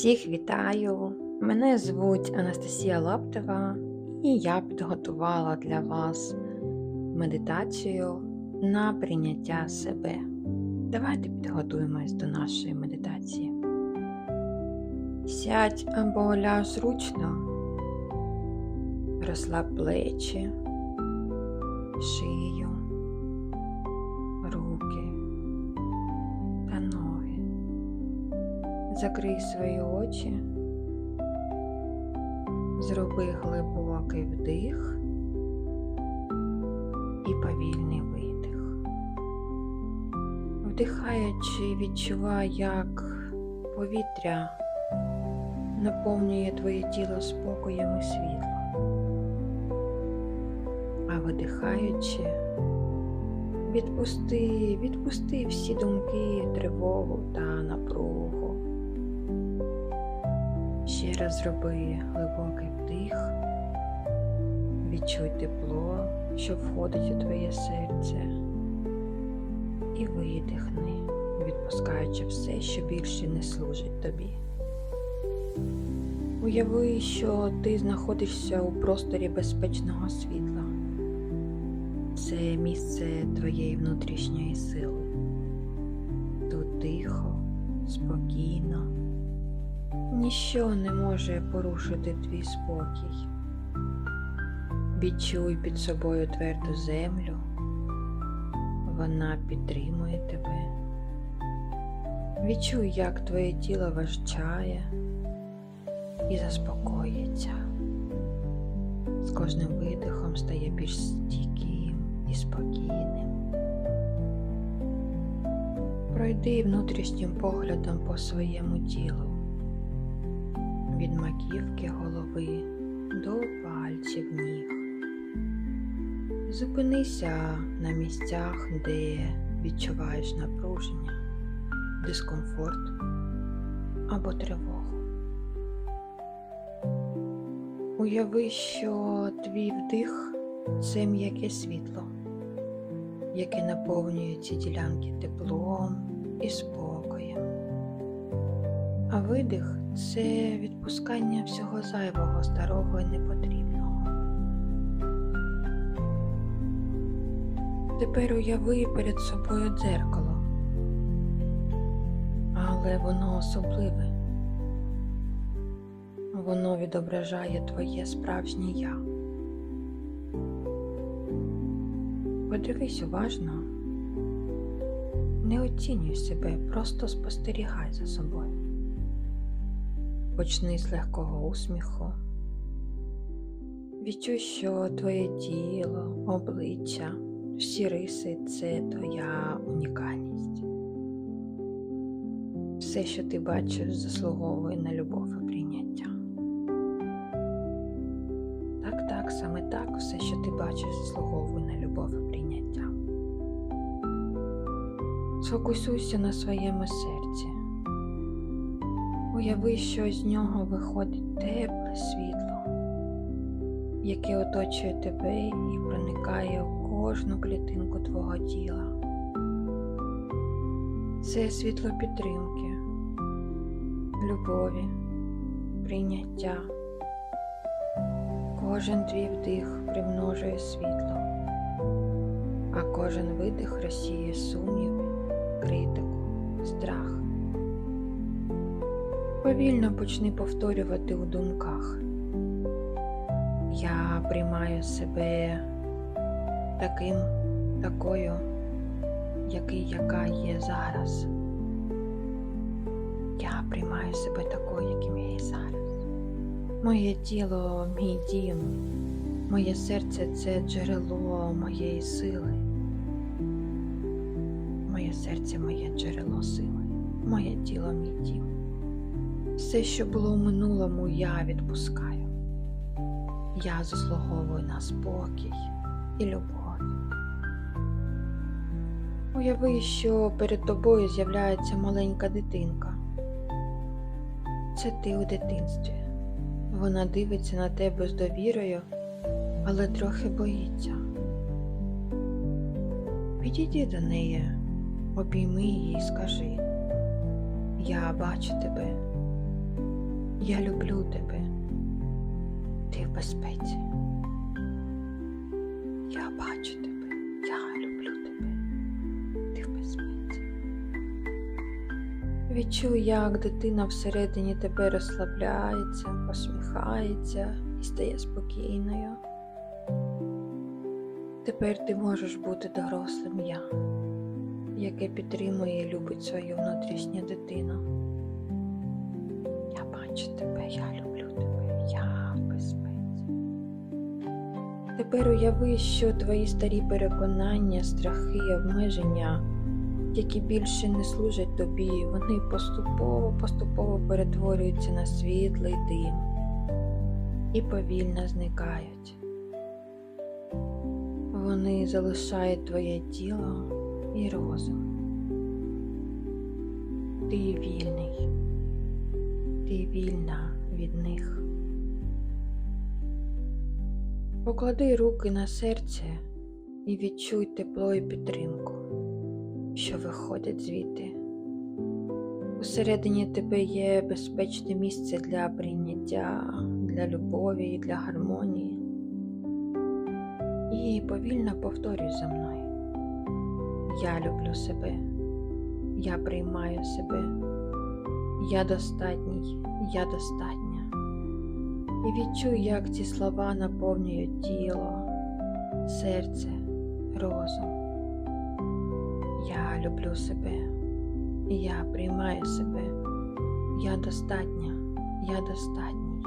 Всіх вітаю! Мене звуть Анастасія Лаптева, і я підготувала для вас медитацію на прийняття себе. Давайте підготуємось до нашої медитації. Сядь або ляж зручно, розслаб плечі, шию, Закрий свої очі, зроби глибокий вдих і повільний видих. Вдихаючи, відчувай, як повітря наповнює твоє тіло спокоєм і світлом. А видихаючи, відпусти, відпусти всі думки, тривогу та напругу. Ще раз зроби глибокий вдих, відчуй тепло, що входить у твоє серце, і видихни, відпускаючи все, що більше не служить тобі. Уяви, що ти знаходишся у просторі безпечного світла. Це місце твоєї внутрішньої сили. Тут тихо, спокійно. Ніщо не може порушити твій спокій. Відчуй під собою тверду землю. Вона підтримує тебе. Відчуй, як твоє тіло важчає і заспокоїться. З кожним видихом стає більш стійким і спокійним. Пройди внутрішнім поглядом по своєму тілу від маківки голови до пальців ніг. Зупинися на місцях, де відчуваєш напруження, дискомфорт або тривогу. Уяви, що твій вдих це м'яке світло, яке наповнює ці ділянки теплом і спокоєм. А видих це відпускання всього зайвого, старого і непотрібного. Тепер уяви перед собою дзеркало, але воно особливе. Воно відображає твоє справжнє я. Подивись уважно, не оцінюй себе, просто спостерігай за собою. Почни з легкого усміху. Відчуй, що твоє тіло, обличчя, всі риси це твоя унікальність. Все, що ти бачиш, заслуговує на любов і прийняття. Так, так, саме так, все, що ти бачиш, заслуговує на любов і прийняття. Сфокусуйся на своєму серці. Уяви, що з нього виходить тепле світло, яке оточує тебе і проникає в кожну клітинку твого тіла. Це світло підтримки, любові, прийняття. Кожен твій вдих примножує світло, а кожен видих розсіє сумніви, критику, страх. Повільно почни повторювати у думках. Я приймаю себе таким, такою, який, яка є зараз. Я приймаю себе такою, яким я є зараз. Моє тіло, мій дім, моє серце це джерело моєї сили. Моє серце моє джерело сили, моє тіло мій дім. Все, що було в минулому, я відпускаю. Я заслуговую на спокій і любов. Уяви, що перед тобою з'являється маленька дитинка. Це ти у дитинстві. Вона дивиться на тебе з довірою, але трохи боїться. Підійди до неї, обійми її і скажи: Я бачу тебе, Я люблю тебе. Ти в безпеці. Я бачу тебе. Я люблю тебе. Ти в безпеці. Відчуй, як дитина всередині тебе розслабляється, посміхається і стає спокійною. Тепер ти можеш бути дорослим я, яке підтримує і любить свою внутрішню дитину. Бачу тебе, я люблю тебе, я безпеці. Тепер уяви, що твої старі переконання, страхи, обмеження, які більше не служать тобі, вони поступово-поступово перетворюються на світлий дим і повільно зникають. Вони залишають твоє тіло і розум. Ти вільний, ти вільна від них. Поклади руки на серце і відчуй тепло і підтримку, що виходять звідти. Усередині тебе є безпечне місце для прийняття, для любові і для гармонії. І повільно повторюй за мною. Я люблю себе, я приймаю себе, я достатній, я достатня. І відчуй, як ці слова наповнюють тіло, серце, розум. Я люблю себе, я приймаю себе, я достатня, я достатній.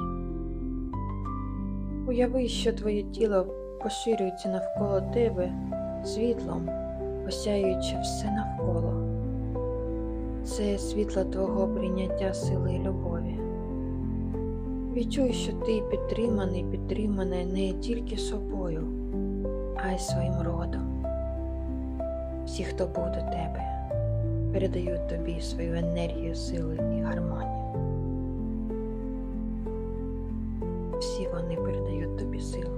Уяви, що твоє тіло поширюється навколо тебе світлом, осяюючи все навколо. Це світло твого прийняття сили і любові. Відчуй, що ти підтриманий, підтриманий не тільки собою, а й своїм родом. Всі, хто був до тебе, передають тобі свою енергію, сили і гармонію. Всі вони передають тобі силу.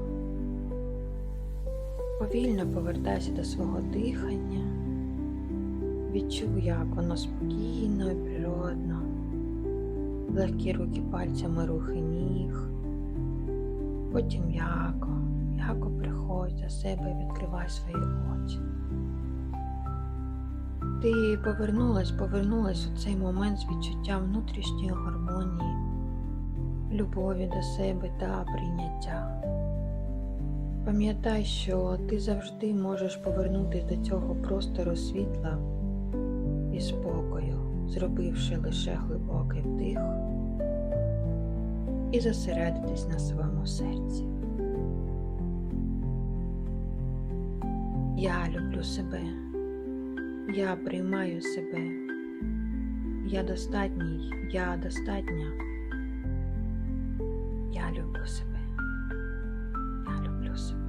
Повільно повертайся до свого дихання, відчуй, як воно спокійно і природно, легкі руки пальцями рухи ніг, потім м'яко, м'яко приходь до себе і відкривай свої очі. Ти повернулась, повернулась у цей момент з відчуттям внутрішньої гармонії, любові до себе та прийняття. Пам'ятай, що ти завжди можеш повернутися до цього простору світла і спокою, зробивши лише глибокий вдих і зосередитись на своєму серці. Я люблю себе, я приймаю себе, я достатній, я достатня. Я люблю себе. Я люблю себе.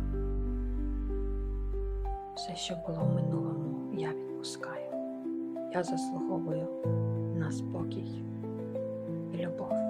Все, що було в минулому, я відпускаю. Я заслуговую на спокій і любов.